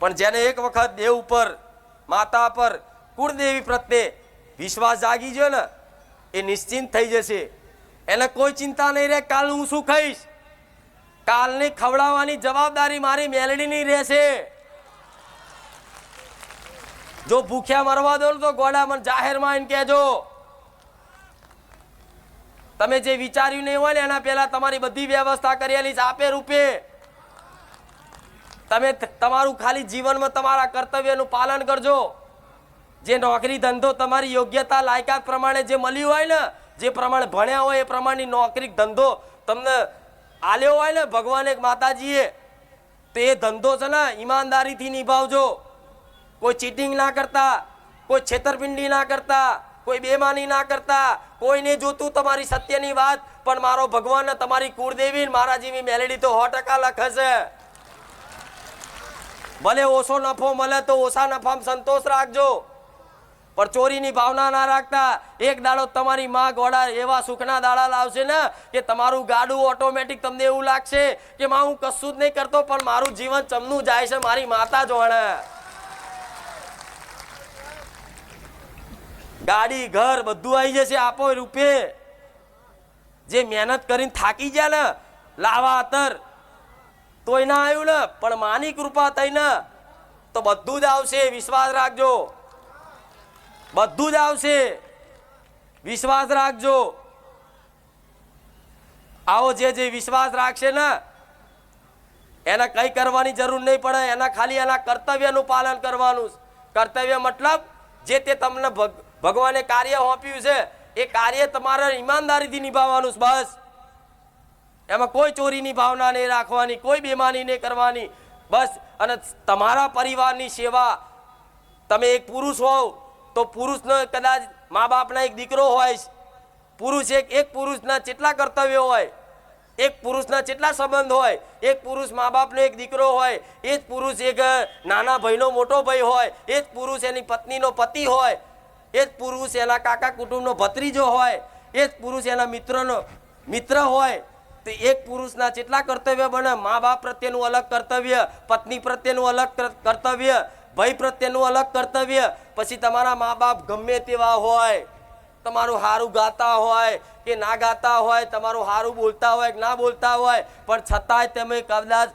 પણ જેને એક વખત દેવ ઉપર, માતા પર કુળદેવી પ્રત્યે વિશ્વાસ જાગી ગયો ને, એ નિશ્ચિંત થઈ જશે. એને કોઈ ચિંતા નહીં રહે કાલ હું શું ખાઈશ કાલની ખવડાવવાની જવાબદારી મારી મેલડીની રહેશે. જો ભૂખ્યા મરવા દો તો ગોડા મને જાહેરમાં એને કહેજો. તમે જે વિચાર્યું નહીં હોય ને, એના પહેલાં તમારી બધી વ્યવસ્થા કરેલી છે આપે રૂપે. તમે તમારું ખાલી જીવનમાં તમારા કર્તવ્યનું પાલન કરજો. જે નોકરી ધંધો તમારી યોગ્યતા લાયકાત પ્રમાણે જે મળ્યું હોય ને, જે પ્રમાણે ભણ્યા હોય એ પ્રમાણેની નોકરી ધંધો તમને આલ્યો હોય ને ભગવાન માતાજીએ, તો એ ધંધો છે ને ઈમાનદારીથી નિભાવજો. કોઈ ચીટિંગ ના કરતા, કોઈ છેતરપિંડી ના કરતા, કોઈ બેમાની ના કરતા, કોઈને જોતું તમારી સત્યની વાત, પણ મારો ભગવાન તમારી કુળદેવી મારા જેવી મેલેડી તો સો ટકા લખે છે ભલે ઓછો નફો મળે તો ઓછા નફામાં સંતોષ રાખજો. પણ ચોરીની ભાવના ના રાખતા એક દાડો તમારી માં ગોડા એવા સુખના દાડા લાવશે ને કે તમારું ગાડું ઓટોમેટિક તમને એવું લાગશે કે માં હું કશું જ નહીં કરતો, પણ મારું જીવન ચમનું જાય છે મારી માતા જોણે ગાડી, ઘર બધું આવી જશે આપો રૂપે. જે મહેનત કરીને થાકી ગયા ને, લાવા અતર તોય ના આવ્યું ને, પણ માની કૃપા થઈ ને તો બધું જ આવશે, વિશ્વાસ રાખજો. બધું જ આવશે. વિશ્વાસ રાખજો. આવો જે જે વિશ્વાસ રાખશે ને, એને કંઈ કરવાની જરૂર નહીં પડે. એના ખાલી એના કર્તવ્યનું પાલન કરવાનું. કર્તવ્ય મતલબ જે તે તમને ભગ- ભગવાને કાર્ય સોંપ્યું છે, એ કાર્ય તમારે ઈમાનદારીથી નિભાવવાનું બસ. એમાં કોઈ ચોરીની ભાવના નહીં રાખવાની, કોઈ બેમાની નહીં કરવાની. બસ, અને તમારા પરિવારની સેવા, તમે એક પુરુષ હોવ, તો પુરુષનો કદાચ મા બાપના એક દીકરો હોય પુરુષ એક એક પુરુષના કેટલા કર્તવ્યો હોય, એક પુરુષના કેટલા સંબંધ હોય, એક પુરુષ મા બાપનો એક દીકરો હોય, એ જ પુરુષ એક નાના ભાઈનો મોટો ભાઈ હોય, એ જ પુરુષ એની પત્નીનો પતિ હોય, એ જ પુરુષ એના કાકા કુટુંબનો ભત્રીજો હોય, એ જ પુરુષ એના મિત્રનો મિત્ર હોય તો એક પુરુષના જેટલા કર્તવ્ય બને, મા બાપ પ્રત્યેનું અલગ કર્તવ્ય, પત્ની પ્રત્યેનું અલગ કર્તવ્ય, ભાઈ પ્રત્યેનું અલગ કર્તવ્ય, પછી તમારા મા બાપ ગમે તેવા હોય, તમારું સારું ગાતા હોય કે ના ગાતા હોય, તમારું સારું બોલતા હોય કે ના બોલતા હોય, પણ છતાંય તમે કદાચ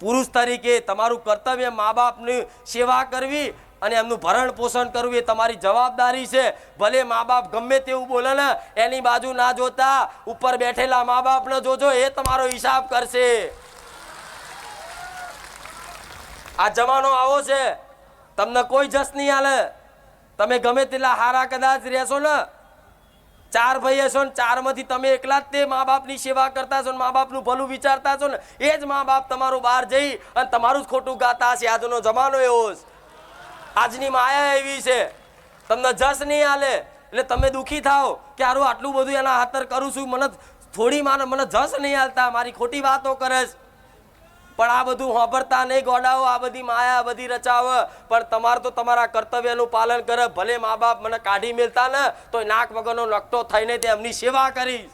પુરુષ તરીકે તમારું કર્તવ્ય મા બાપની સેવા કરવી અને એમનું ભરણ પોષણ કરવું એ તમારી જવાબદારી છે. ભલે મા બાપ ગમે તેવું બોલે ને, એની બાજુ ના જોતા, ઉપર બેઠેલા મા બાપને જોજો, એ તમારો હિસાબ કરશે. આ જમાનો આવો છે. તમને કોઈ જસ નહીં હાલે. તમે ગમે તેટલા હારા કદાચ રહેશો ને, ચાર ભાઈ હશો ને, ચારમાંથી તમે એકલા જ તે મા બાપની સેવા કરતા છો ને મા બાપનું ભલું વિચારતા છો ને, એ જ મા બાપ તમારું બહાર જઈ અને તમારું જ ખોટું ગાતા હશે. આજનો જમાનો એવો છે આજની માયા એવી છે. તમને જસ નહીં હાલે, એટલે તમે દુઃખી થાઓ કે હારું, આટલું બધું એના હાથર કરું છું, મને થોડી માને મને જસ નહીં હાલતા, મારી ખોટી વાતો કરે પણ આ બધું હોંભરતા નહીં, ગોડાઓ, આ બધી માયા બધી રચાવ પણ તમારે તો તમારા કર્તવ્યનું પાલન કરે, ભલે મા બાપ મને કાઢી મેલતા ને, તો નાક વગરનો નકટો થઈને તે એમની સેવા કરીશ.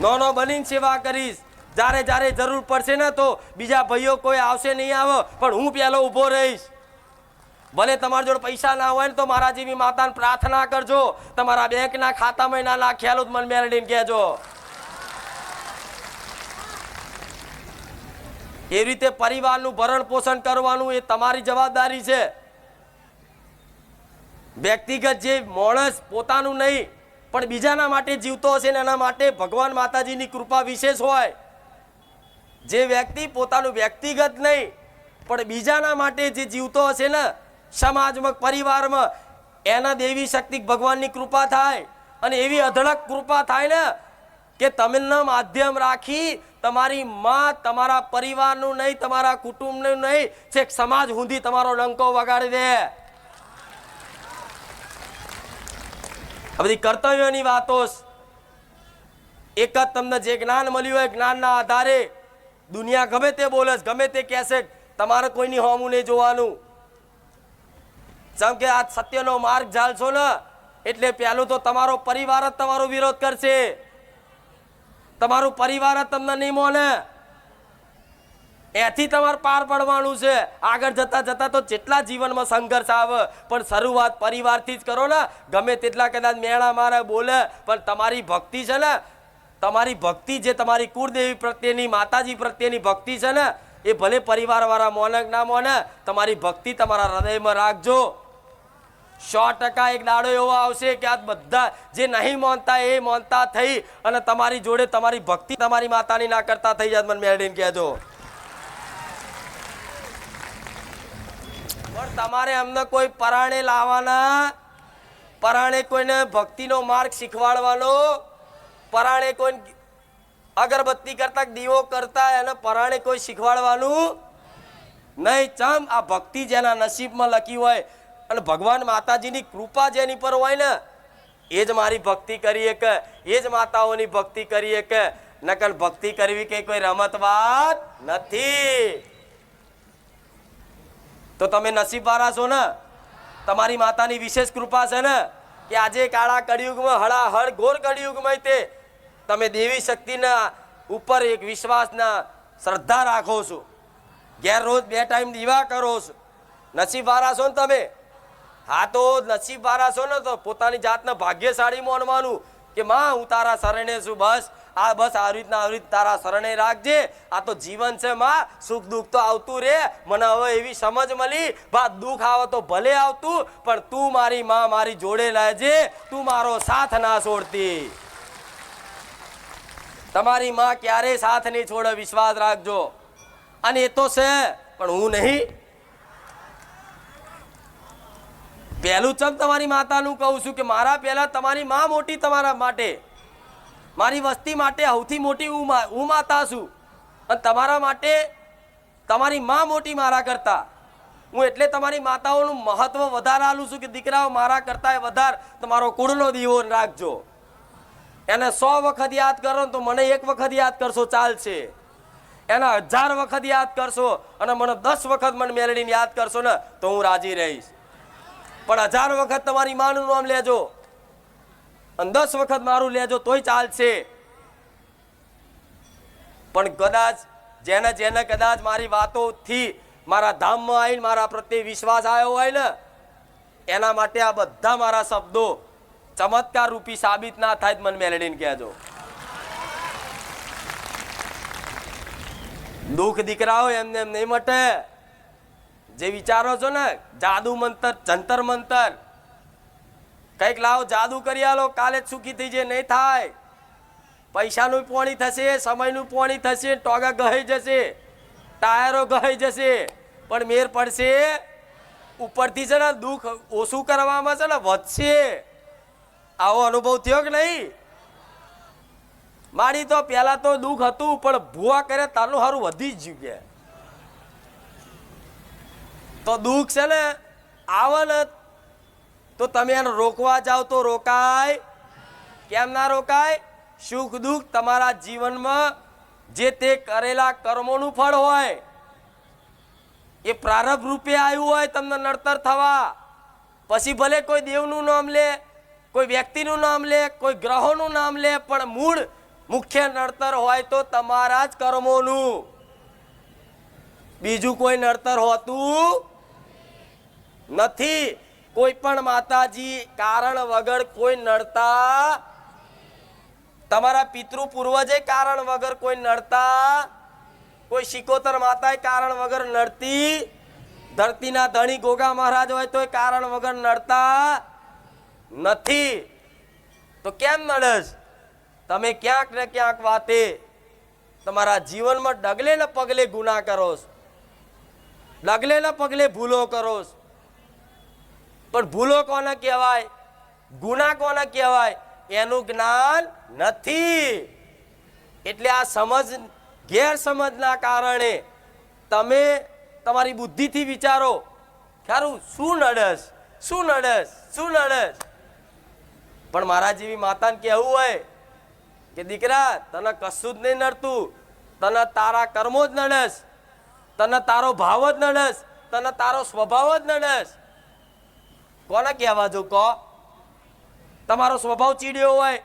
નોનો બનીને સેવા કરીશ. જ્યારે જ્યારે જરૂર પડશે ને તો બીજા ભાઈઓ કોઈ આવશે નહીં આવે, પણ હું પહેલો ઊભો રહીશ. ભલે તમારા જોડે પૈસા ના હોય ને તો મારા જેવી માતાને પ્રાર્થના કરજો. તમારા બેંકના ખાતામાં ના જ મને મેળવીને કહેજો. એ રીતે પરિવારનું ભરણ પોષણ કરવાનું એ તમારી જવાબદારી છે. વ્યક્તિગત જે માણસ પોતાનું નહીં, પણ બીજાના માટે જીવતો હશે ને એના માટે ભગવાન માતાજીની કૃપા વિશેષ હોય. જે વ્યક્તિ પોતાનું વ્યક્તિગત નહીં, પણ બીજાના માટે જે જીવતો હશે ને સમાજમાં, પરિવારમાં એના દેવી શક્તિ ભગવાનની કૃપા થાય અને એવી અઢળક કૃપા થાય ને કે તમિલના માધ્યમ રાખી તમારી માં તમારા પરિવારનું નહીં, તમારા કુટુંબનું નહીં છેક સમાજ સુધી તમારો ડંકો વગાડી દે. આ બધી કર્તવ્યોની વાતો એક જ તમને જે જ્ઞાન મળ્યું હોય, જ્ઞાનના આધારે દુનિયા ગમે તે બોલે ગમે તે કહેશે, તમારે કોઈની હોમું નહીં જોવાનું. જેમ કે આ સત્યનો માર્ગ ઝાલશો ને, એટલે પહેલું તો તમારો પરિવાર જ તમારો વિરોધ કરશે. તમારું પરિવાર જ તમને નહીં મોને એથી તમારે પાર પડવાનું છે. આગળ જતા જતા તો જેટલા જીવનમાં સંઘર્ષ આવે, પણ શરૂઆત પરિવારથી જ કરો ને. ગમે તેટલા કદાચ મેળા મારે બોલે, પણ તમારી ભક્તિ છે ને, તમારી ભક્તિ જે તમારી કુળદેવી પ્રત્યેની, માતાજી પ્રત્યેની ભક્તિ છે ને, એ ભલે પરિવારવાળા મોને ના મોને, તમારી ભક્તિ તમારા હૃદયમાં રાખજો. સો ટકા એક દાડો એવો આવશે કે આ બધા જે નહીં માનતા એ માનતા થઈ અને તમારી જોડે તમારી ભક્તિ તમારી માતાની ના કરતા થઈ જાય મને મેળવીને કહેજો. પણ તમારે અમને કોઈ પરાણે લાવવાના? પરાણે કોઈને ભક્તિનો માર્ગ શીખવાડવાનો? પરાણે કોઈ અગરબત્તી કરતા દીવો કરતા એને પરાણે કોઈ શીખવાડવાનું? નહીં, ચમ આ ભક્તિ જેના નસીબમાં લખી હોય અને ભગવાન માતાજીની કૃપા જેની પર હોય ને, એ જ મારી ભક્તિ કરીએ કે એ જ માતાઓની ભક્તિ કરીએ કે નકલ ભક્તિ કરવી કે કોઈ રમત વાત નથી. તો તમે નસીબવાળા છો ને? તમારી માતાની વિશેષ કૃપા છે ને, કે આજે કાળા કળિયુગમાં હળા હળ ઘોર કળિયુગમાં તે તમે દેવી શક્તિના ઉપર એક વિશ્વાસના શ્રદ્ધા રાખો છો. ઘેર રોજ બે ટાઈમ દીવા કરો છો. નસીબવાળા છો ને તમે? હા તો નસીબવાળા છો ને તો પોતાની જાતને ભાગ્યશાળી માનવાનું કે માં, હું તારા શરણે છું, બસ. આ બસ આવી રીતના આવી રીત તારા શરણે રાખજે. આ તો જીવન છે માં. સુખ દુઃખ તો આવતું રે. મને હવે એવી સમજ મળી. બા, દુઃખ આવે તો ભલે આવતું, પણ તું મારી માં મારી જોડે લેજે તું મારો સાથ ના છોડતી. તમારી માં ક્યારે સાથ નહીં છોડે, વિશ્વાસ રાખજો. અને એ તો છે, પણ હું નહીં. પહેલું ચમ તમારી માતાનું કહું છું કે મારા પહેલા તમારી માં મોટી તમારા માટે. મારી વસ્તી માટે સૌથી મોટી હું હું માતા છું. અને તમારા માટે તમારી માં મોટી મારા કરતા. હું એટલે તમારી માતાઓનું મહત્વ વધારે આલું છું કે દીકરાઓ મારા કરતા વધારે તમારો કુળનો દીવો રાખજો. એને સો વખત યાદ કરો તો મને એક વખત યાદ કરશો, ચાલશે. એના હજાર વખત યાદ કરશો અને મને દસ વખત મને મેળવીને યાદ કરશો ને, તો હું રાજી રહીશ. પણ હજાર વખત તમારી માનું નામ લેજો અને દસ વખત મારું લેજો તોય ચાલશે. પણ કદાચ, જેને જેને કદાચ મારી વાતોથી મારા ધામમાં આવીને મારા પ્રત્યે વિશ્વાસ આવ્યો હોય ને, એના માટે આ બધા મારા શબ્દો ચમત્કાર રૂપી સાબિત ના થાય મન મેલેડીને કહેજો. દુઃખ દીકરાઓ એમને એમ નહીં મટે. જે વિચારો છો ને, જાદુ મંતર, જંતર મંતર, કંઈક લાવો, જાદુ કરી આલો, કાલે જ સુખી થઈ જાય, નહીં થાય. પૈસાનું પોણી થશે, સમયનું પોણી થશે, ટોગા ગહાઈ જશે, ટાયરો ગહાઈ જશે, પણ મેર પડશે. ઉપરથી છે ને, દુઃખ ઓછું કરવામાં છે ને, વધશે. આવો અનુભવ થયો કે નહીં? મારી તો પહેલાં તો દુઃખ હતું, પણ ભૂવા કરે, તારું સારું વધી જ ગયું તો દુઃખ છે ને? આવે ને તો તમે એને રોકવા જાઓ તો રોકાય. કેમ ના રોકાય? સુખ દુઃખ તમારા જીવનમાં જે તે કરેલા કર્મોનું ફળ હોય, એ પ્રારંભ રૂપે આવ્યું હોય તમને નડતર થવા. પછી ભલે કોઈ દેવનું નામ લે, કોઈ વ્યક્તિનું નામ લે, કોઈ ગ્રહોનું નામ લે, પણ મૂળ મુખ્ય નડતર હોય તો તમારા જ કર્મોનું. બીજું કોઈ નડતર હોતું નથી. કોઈ પણ માતાજી કારણ વગર કોઈ નડતા, તમારા પિતૃ પૂર્વજે કારણ વગર કોઈ નડતા, કોઈ શિકોતર માતાએ કારણ વગર નડતી, ધરતીના ધણી ગોગા મહારાજ હોય તો કારણ વગર નડતા નથી. તો કેમ નડસ? તમે ક્યાંક ને ક્યાંક વાતે તમારા જીવનમાં ડગલે ને પગલે ગુના કરો છો ડગલે ને પગલે ભૂલો કરો છો પણ ભૂલો કોને કહેવાય? ગુના કોને કહેવાય? એનું જ્ઞાન નથી. એટલે આ સમજ, ગેરસમજના કારણે તમે તમારી બુદ્ધિથી વિચારો ખરું શું નડસ? શું નડસ? શું નડસ? પણ મારા જેવી માતાને કહેવું હોય કે, દીકરા, તને કશું જ નહીં નડતું. તને તારા કર્મો જ નડસ. તને તારો ભાવ જ નડસ. તને તારો સ્વભાવ જ નડસ. કોને કહેવા જો કહો તમારો સ્વભાવ ચીડ્યો હોય.